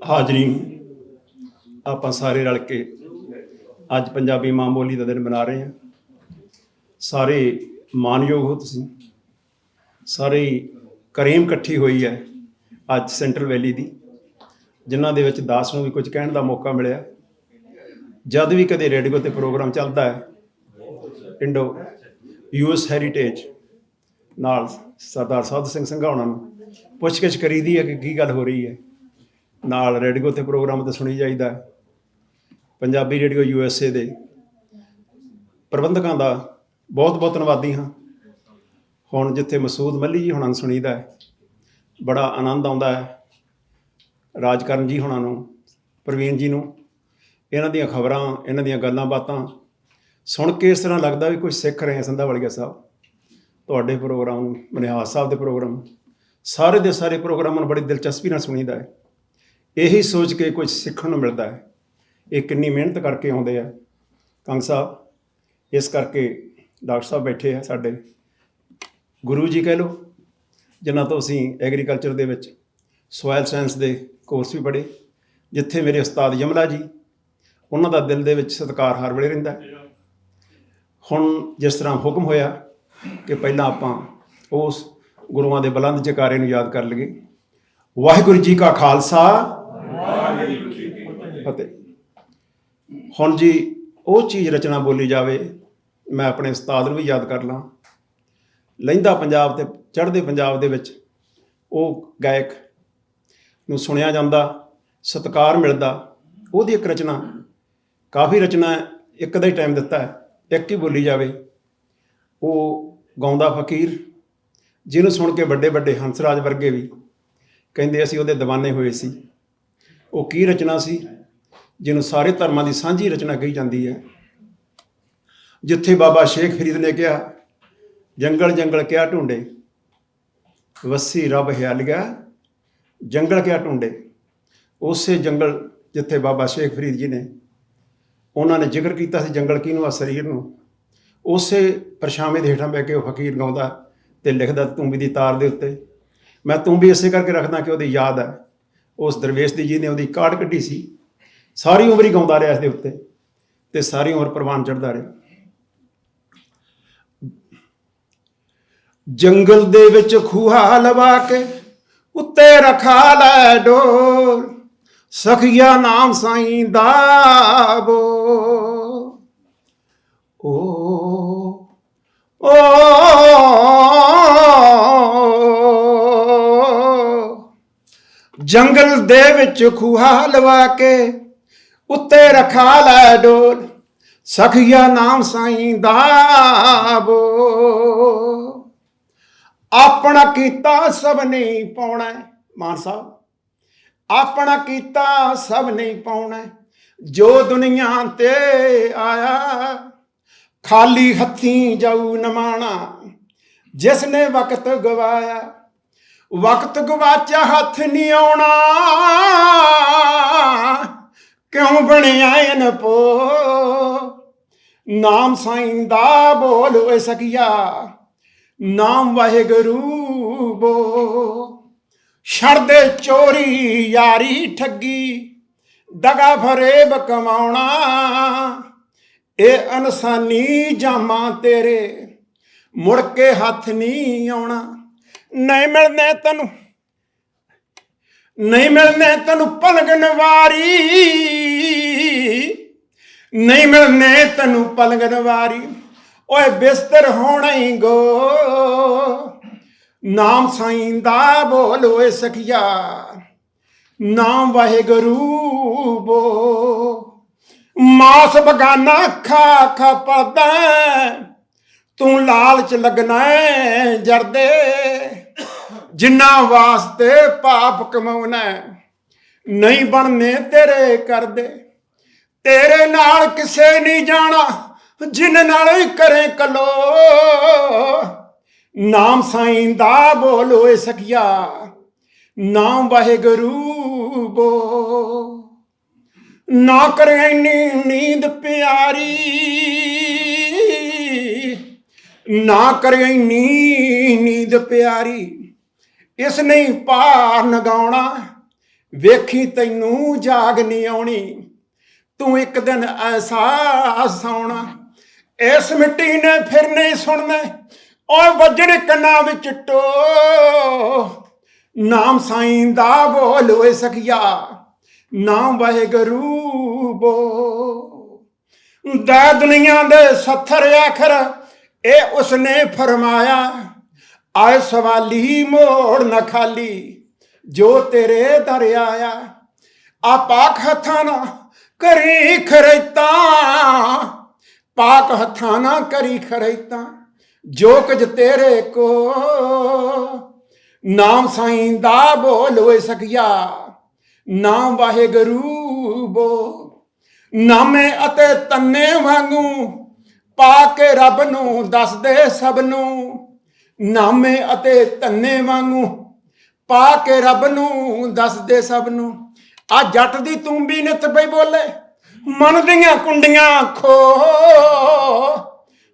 ਹਾਜ਼ਰੀ ਆਪਾਂ ਸਾਰੇ ਰਲ ਕੇ ਅੱਜ ਪੰਜਾਬੀ ਮਾਂ ਬੋਲੀ ਦਾ ਦਿਨ ਮਨਾ ਰਹੇ ਹਾਂ। ਸਾਰੇ ਮਾਨਯੋਗ ਹੋ ਤੁਸੀਂ। ਸਾਰੇ ਕਰੀਮ ਇਕੱਠੀ ਹੋਈ ਹੈ ਅੱਜ ਸੈਂਟਰਲ ਵੈਲੀ ਦੀ, ਜਿਨ੍ਹਾਂ ਦੇ ਵਿੱਚ ਦਾਸ ਨੂੰ ਵੀ ਕੁਝ ਕਹਿਣ ਦਾ ਮੌਕਾ ਮਿਲਿਆ। ਜਦ ਵੀ ਕਦੇ ਰੇਡੀਓ ਤੇ ਪ੍ਰੋਗਰਾਮ ਚੱਲਦਾ ਹੈ ਇੰਡੋ ਯੂਐਸ ਹੈਰੀਟੇਜ ਨਾਲ ਸਰਦਾਰ ਸਾਧ ਸਿੰਘ ਸੰਘਾਉਣਾ ਨੂੰ ਪੁੱਛਗਿੱਛ ਕਰੀਦੀ ਹੈ ਕਿ ਕੀ ਗੱਲ ਹੋ ਰਹੀ ਹੈ। ਨਾਲ ਰੇਡੀਓ ਤੇ ਪ੍ਰੋਗਰਾਮ ਤੇ ਸੁਣੀ ਜਾਈਦਾ Punjabi radio U S A ਦੇ ਪ੍ਰਬੰਧਕਾਂ ਦਾ ਬਹੁਤ ਬਹੁਤ ਧੰਨਵਾਦੀ ਹਾਂ। ਹੁਣ ਜਿੱਥੇ ਮਸੂਦ ਮੱਲੀ ਜੀ ਹੁਣਾਂ ਨੂੰ ਸੁਣੀਦਾ ਹੈ, ਬੜਾ ਆਨੰਦ ਆਉਂਦਾ ਹੈ। ਰਾਜਕਰਨ ਜੀ ਹੁਣਾਂ ਨੂੰ, ਪ੍ਰਵੀਨ ਜੀ ਨੂੰ, ਇਹਨਾਂ ਦੀਆਂ ਖਬਰਾਂ, ਇਹਨਾਂ ਦੀਆਂ ਗੱਲਾਂ ਬਾਤਾਂ ਸੁਣ ਕੇ ਇਸ ਤਰ੍ਹਾਂ ਲੱਗਦਾ ਵੀ ਕੁਝ ਸਿੱਖ ਰਹੇ ਹਾਂ ਸੰਧਾ ਵਾਲੀਆ ਸਾਹਿਬ। ਤੁਹਾਡੇ ਪ੍ਰੋਗਰਾਮ ਮਨਿਹਾਸ ਸਾਹਿਬ ਦੇ ਪ੍ਰੋਗਰਾਮ, ਸਾਰੇ ਦੇ ਸਾਰੇ ਪ੍ਰੋਗਰਾਮਾਂ ਨੂੰ ਬੜੀ ਦਿਲਚਸਪੀ ਨਾਲ ਸੁਣੀਦਾ ਹੈ। ਇਹੀ ਸੋਚ ਕੇ ਕੁਝ ਸਿੱਖਣ ਨੂੰ ਮਿਲਦਾ ਹੈ। ਇਹ ਕਿੰਨੀ ਮਿਹਨਤ ਕਰਕੇ ਆਉਂਦੇ ਆ। ਕੰਗ ਸਾਹਿਬ, ਇਸ ਕਰਕੇ ਡਾਕਟਰ ਸਾਹਿਬ ਬੈਠੇ ਆ ਸਾਡੇ। ਗੁਰੂ ਜੀ ਕਹਿ ਲਓ, ਜਿਨ੍ਹਾਂ ਤੋਂ ਅਸੀਂ ਐਗਰੀਕਲਚਰ ਦੇ ਵਿੱਚ ਸੋਇਲ ਸਾਇੰਸ ਦੇ ਕੋਰਸ ਵੀ ਪੜ੍ਹੇ। ਜਿੱਥੇ ਮੇਰੇ ਉਸਤਾਦ ਯਮਲਾ ਜੀ, ਉਹਨਾਂ ਦਾ ਦਿਲ ਦੇ ਵਿੱਚ ਸਤਿਕਾਰ ਹਰ ਵੇਲੇ ਰਹਿੰਦਾ ਹੁਣ ਜਿਸ ਤਰ੍ਹਾਂ ਹੁਕਮ ਹੋਇਆ ਕਿ ਪਹਿਲਾਂ ਆਪਾਂ ਉਸ ਗੁਰੂਆਂ ਦੇ ਬੁਲੰਦ ਜਕਾਰੇ ਨੂੰ ਯਾਦ ਕਰ ਲਈਏ। ਵਾਹਿਗੁਰੂ ਜੀ ਕਾ ਖਾਲਸਾ ਫਤਿਹ ਹੁਣ ਜੀ ਉਹ ਚੀਜ਼ ਰਚਨਾ ਬੋਲੀ ਜਾਵੇ, ਮੈਂ ਆਪਣੇ ਉਸਤਾਦ ਨੂੰ ਵੀ ਯਾਦ ਕਰ ਲਾਂ। ਲਹਿੰਦਾ ਪੰਜਾਬ ਤੇ, ਚੜ੍ਹਦੇ ਪੰਜਾਬ ਦੇ ਵਿੱਚ ਉਹ ਗਾਇਕ ਨੂੰ ਸੁਣਿਆ ਜਾਂਦਾ, ਸਤਿਕਾਰ ਮਿਲਦਾ, ਉਹਦੀ ਇੱਕ ਰਚਨਾ, ਕਾਫੀ ਰਚਨਾ ਇੱਕ ਦਾ ਹੀ ਟਾਈਮ ਦਿੱਤਾ ਹੈ, ਇੱਕ ਹੀ ਬੋਲੀ ਜਾਵੇ। ਉਹ ਗਾਉਂਦਾ ਫਕੀਰ, ਜਿਹਨੂੰ ਸੁਣ ਕੇ ਵੱਡੇ ਵੱਡੇ ਹੰਸਰਾਜ ਵਰਗੇ ਵੀ ਕਹਿੰਦੇ ਅਸੀਂ ਉਹਦੇ دیਵਾਨੇ ਹੋਏ ਸੀ। ਉਹ ਕੀ ਰਚਨਾ ਸੀ? ਜਿਹਨੂੰ ਸਾਰੇ ਧਰਮਾਂ ਦੀ ਸਾਂਝੀ ਰਚਨਾ ਕਹੀ ਜਾਂਦੀ ਹੈ। ਜਿੱਥੇ ਬਾਬਾ ਸ਼ੇਖ ਫਰੀਦ ਨੇ ਕਿਹਾ, ਜੰਗਲ ਜੰਗਲ ਕਿਆ ਢੂੰਡੇ? ਵਸੀ ਰੱਬ ਹਿਆਲਿਆ ਜੰਗਲ ਕਿਆ ਢੂੰਡੇ? ਉਸੇ ਜੰਗਲ ਜਿੱਥੇ ਬਾਬਾ ਸ਼ੇਖ ਫਰੀਦ ਜੀ ਨੇ ਉਹਨਾਂ ਨੇ ਜ਼ਿਕਰ ਕੀਤਾ ਸੀ ਜੰਗਲ ਕਿਹਨੂੰ ਆ, ਸਰੀਰ ਨੂੰ। ਉਸੇ ਪਰਛਾਵੇਂ ਦੇ ਹੇਠਾਂ ਬਹਿ ਕੇ ਉਹ ਫਕੀਰ ਗਾਉਂਦਾ ਤੇ ਲਿਖਦਾ ਤੂੰਬੀ ਦੀ ਤਾਰ ਦੇ ਉੱਤੇ। ਮੈਂ ਤੂੰਬੀ ਇਸੇ ਕਰਕੇ ਰੱਖਦਾ ਕਿ ਉਹਦੀ ਯਾਦ ਹੈ ਉਸ ਦਰਵੇਸ਼ ਦੀ ਜੀ ਨੇ ਉਹਦੀ ਕਾਢ ਕੱਢੀ ਸੀ। ਸਾਰੀ ਉਮਰ ਹੀ ਗਾਉਂਦਾ ਰਿਹਾ ਇਸ ਦੇ ਉੱਤੇ ਤੇ ਸਾਰੀ ਉਮਰ ਪ੍ਰਵਾਨ ਚੜਦਾ ਰਿਹਾ। ਜੰਗਲ ਦੇ ਵਿੱਚ ਖੂਹਾ ਲਵਾ ਕੇ ਉੱਤੇ ਰਖਾ ਲੈ ਡੋਰ, ਸਖੀਆ ਨਾਮ ਸਾਈਂ ਦਾ ਬੋ ਓ ਓ, ਜੰਗਲ ਦੇ ਵਿੱਚ ਖੂਹਾ ਲਵਾ ਕੇ ਉੱਤੇ ਰਖਾ ਲੈ ਡੋਲ, ਸਖੀਆ ਨਾਮ ਸਾਈਂ ਦਾ ਬੋ ਆਪਣਾ ਕੀਤਾ ਸਭ ਨਹੀਂ ਪਾਉਣਾ ਹੈ। ਮਾਨ ਸਾਹਿਬ। ਆਪਣਾ ਕੀਤਾ ਸਭ ਨਹੀਂ ਪਾਉਣਾ ਜੋ ਦੁਨੀਆ ਤੇ ਆਇਆ, ਖਾਲੀ ਹੱਥੀਂ ਜਾਊ ਨਮਾਣਾ ਜਿਸ ਨੇ ਵਕਤ ਗਵਾਇਆ। ਵਕਤ ਗਵਾਚਿਆ, ਹੱਥ ਨਹੀਂ ਆਉਣਾ। ਕਿਉਂ ਬਣਿਆ ਅਨਪੋ ਨਾਮ ਸਾਈਂ ਦਾ ਬੋਲ ਓਏ ਸਕਿਆ ਨਾਮ ਵਾਹਿਗੁਰੂ ਬੋ। ਛੜਦੇ ਚੋਰੀ ਯਾਰੀ ਠੱਗੀ, ਦਗਾ ਫਰੇਬ ਕਮਾਉਣਾ। ਇਹ ਅਨਸਾਨੀ ਜਾਮਾ ਤੇਰੇ, ਮੁੜ ਕੇ ਹੱਥ ਨਹੀਂ ਆਉਣਾ। ਨਹੀਂ ਮਿਲਨੇ ਤੈਨੂੰ। ਨਹੀਂ ਮਿਲਨੇ ਤੈਨੂੰ ਪਲਗਣ ਵਾਰੀ ਨਹੀਂ ਮਿਲਨੇ ਤੈਨੂੰ ਪਲਗਣ ਵਾਰੀ ਓਏ ਬਿਸਤਰ ਹੋਣਾ ਹੀ ਗੋ। ਨਾਮ ਸਾਈਂ ਦਾ ਬੋਲ ਓਏ ਸਖੀਆ। ਨਾਮ ਵਾਹਿਗੁਰੂ ਬੋ। ਮਾਸ ਬਗਾਨਾ ਖਾ ਖਾ ਪੜਦਾ ਤੂੰ ਲਾਲਚ ਲੱਗਣਾ ਜਰਦੇ। ਜਿੰਨਾ ਵਾਸਤੇ ਪਾਪ ਕਮਾਉਣਾ ਨਹੀਂ ਬਣਨੇ ਤੇਰੇ ਕਰਦੇ। ਤੇਰੇ ਨਾਲ ਕਿਸੇ ਨਹੀਂ ਜਾਣਾ, ਜਿਨ ਨਾਲ ਹੀ ਕਰੇ ਕਲੋ। ਨਾਮ ਸਾਈਂ ਦਾ ਬੋਲ ਓਏ ਸਖੀਆ, ਨਾਮ ਵਾਹਿਗੁਰੂ ਬੋ। ਨਾ ਕਰੇ ਇੰਨੀ ਨੀਂਦ ਪਿਆਰੀ, ਨਾ ਕਰੇ ਇੰਨੀ ਨੀਂਦ ਪਿਆਰੀ। ਇਸ ਨਹੀਂ ਪਾਰ ਨਗਾਉਣਾ। ਵੇਖੀ ਤੈਨੂੰ ਜਾਗ ਨਹੀਂ ਆਉਣੀ। ਤੂੰ ਇੱਕ ਦਿਨ ਐਸਾ ਆਉਣਾ ਇਸ ਮਿੱਟੀ ਨੇ ਫਿਰ ਨਹੀਂ ਸੁਣਨਾ। ਓਏ ਵੱਜਣ ਕੰਨਾਂ ਵਿੱਚ ਟੋ। ਨਾਮ ਸਾਈਂ ਦਾ ਬੋਲ ਓਏ ਸਖਿਆ। ਨਾਮ ਵਾਹਿਗੁਰੂ ਬੋ। ਦਾ ਦੁਨੀਆ ਦੇ ਸੱਥਰ ਆਖਰ, ਇਹ ਉਸਨੇ ਫਰਮਾਇਆ। ਆਏ ਸਵਾਲੀ ਮੋੜ ਨਾ ਖਾਲੀ, ਜੋ ਤੇਰੇ ਦਰਿਆ ਆ ਪਾਕ ਹੱਥਾਂ ਨਾ ਕਰੀ ਖਰੇਤਾ, ਪਾਕ ਹੱਥਾਂ ਨਾ ਕਰੀ ਖਰੇਤਾ, ਜੋ ਕੁਝ ਤੇਰੇ ਕੋ, ਨਾਮ ਸਾਈਂ ਦਾ ਬੋਲ ਹੋਏ ਸਕਿਆ ਨਾਮ ਵਾਹਿਗੁਰੂ ਬੋ, ਨਾਮੇ ਅਤੇ ਤੰਨੇ ਵਾਂਗੂ ਪਾ ਕੇ ਰੱਬ ਨੂੰ ਦੱਸਦੇ ਸਭ ਨੂੰ ਨਾਮੇ ਅਤੇ ਤੰਨੇ ਵਾਂਗੂ ਪਾ ਕੇ ਰੱਬ ਨੂੰ ਦੱਸਦੇ ਸਭ ਨੂੰ। ਆ ਜੱਟ ਦੀ ਤੂੰ ਵੀ ਨਿਤ ਪਈ ਬੋਲੇ, ਮਨ ਦੀਆਂ ਕੁੰਡੀਆਂ ਖੋ।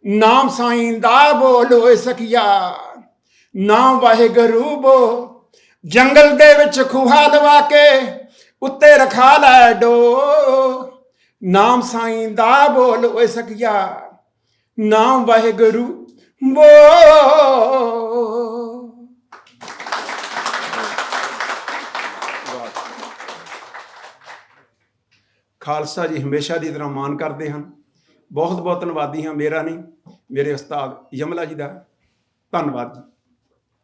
ਨਾਮ ਸਾਈਂ ਦਾ ਬੋਲ ਓਏ ਸਖਿਆ, ਨਾਮ ਵਾਹਿਗੁਰੂ ਬੋ। ਜੰਗਲ ਦੇ ਵਿੱਚ ਖੂਹਾ ਲਵਾ ਕੇ ਉੱਤੇ ਰਖਾ ਲੈ ਡੋ। ਨਾਮ ਸਾਈਂ ਦਾ ਬੋਲ ਓਏ ਸਖਿਆ, ਨਾਮ ਵਾਹਿਗੁਰੂ ਬੋ ਖਾਲਸਾ ਜੀ ਹਮੇਸ਼ਾ ਦੀ ਤਰ੍ਹਾਂ ਮਾਨ ਕਰਦੇ ਹਨ। ਬਹੁਤ ਬਹੁਤ ਧੰਨਵਾਦੀ ਹਾਂ। ਮੇਰਾ ਨਹੀਂ, ਮੇਰੇ ਉਸਤਾਦ ਯਮਲਾ ਜੀ ਦਾ। ਧੰਨਵਾਦ ਜੀ।